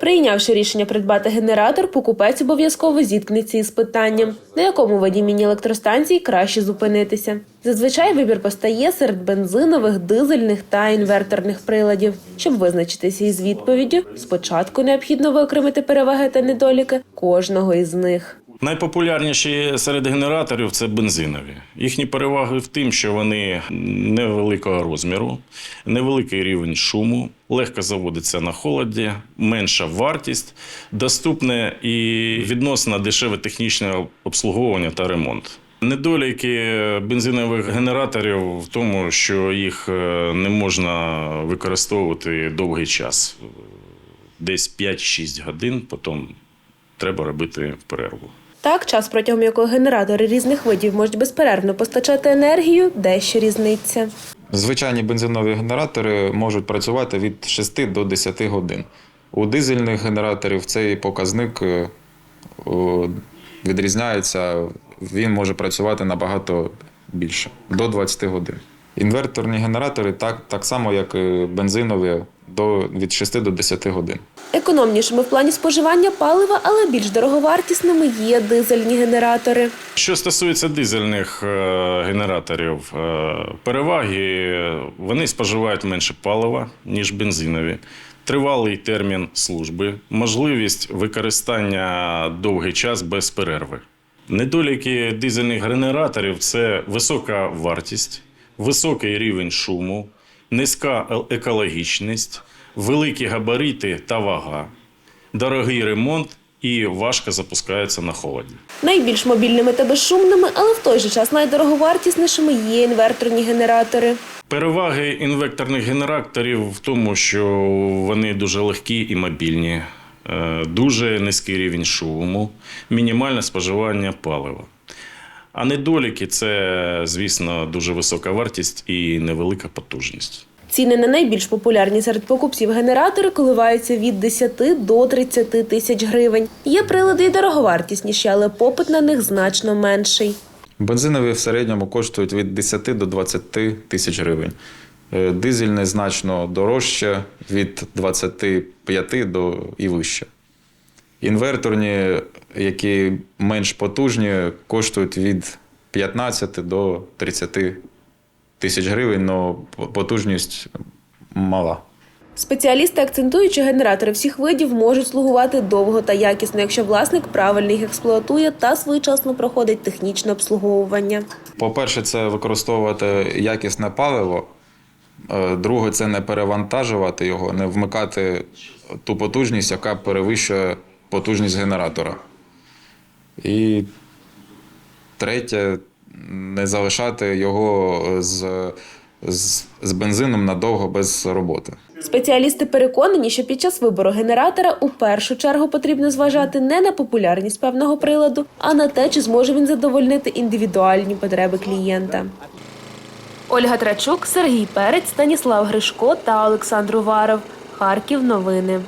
Прийнявши рішення придбати генератор, покупець обов'язково зіткнеться із питанням, на якому воді міні-електростанції краще зупинитися. Зазвичай вибір постає серед бензинових, дизельних та інверторних приладів. Щоб визначитися із відповіддю, спочатку необхідно виокремити переваги та недоліки кожного із них. Найпопулярніші серед генераторів це бензинові. Їхні переваги в тім, що вони невеликого розміру, невеликий рівень шуму, легко заводиться на холоді, менша вартість, доступне і відносно дешеве технічне обслуговування та ремонт. Недоліки бензинових генераторів в тому, що їх е, не можна використовувати довгий час, десь 5-6 годин, потім треба робити перерву. Так, час, протягом якого генератори різних видів можуть безперервно постачати енергію, дещо різниця. Звичайні бензинові генератори можуть працювати від 6 до 10 годин. У дизельних генераторів цей показник е, відрізняється, він може працювати набагато більше до 20 годин. Інверторні генератори так, так само, як і бензинові, до, від 6 до 10 годин. Економнішими в плані споживання палива, але більш дороговартісними є дизельні генератори. Що стосується дизельних е, генераторів, е, переваги вони споживають менше палива, ніж бензинові. Тривалий термін служби, можливість використання довгий час без перерви. Недоліки дизельних генераторів це висока вартість, високий рівень шуму, низька е- екологічність, великі габарити та вага, дорогий ремонт і важко запускаються на холоді. Найбільш мобільними та безшумними, але в той же час найдороговартіснішими є інверторні генератори. Переваги інвекторних генераторів в тому, що вони дуже легкі і мобільні, е, дуже низький рівень шуму, мінімальне споживання палива. А недоліки це, звісно, дуже висока вартість і невелика потужність. Ціни на найбільш популярні серед покупців генератори коливаються від 10 до 30 тисяч гривень. Є прилади й дороговартісніші, але попит на них значно менший. Бензинові в середньому коштують від 10 до 20 тисяч гривень. Е, Дизельне значно дорожче від 25 до і вище. Інверторні, які менш потужні, коштують від 15 до 30 тисяч гривень, але потужність мала. Спеціалісти акцентують, що генератори всіх видів можуть слугувати довго та якісно, якщо власник правильно їх експлуатує та своєчасно проходить технічне обслуговування. По-перше, це використовувати якісне паливо. Е, Друге, це не перевантажувати його, не вмикати ту потужність, яка перевищує потужність генератора. І третє, не залишати його з, з, з бензином надовго без роботи. Спеціалісти переконані, що під час вибору генератора у першу чергу потрібно зважати не на популярність певного приладу, а на те, чи зможе він задовольнити індивідуальні потреби клієнта. Ольга Трачук, Сергій Перець, Станіслав Гришко та Олександр Уваров. Харків. Новини.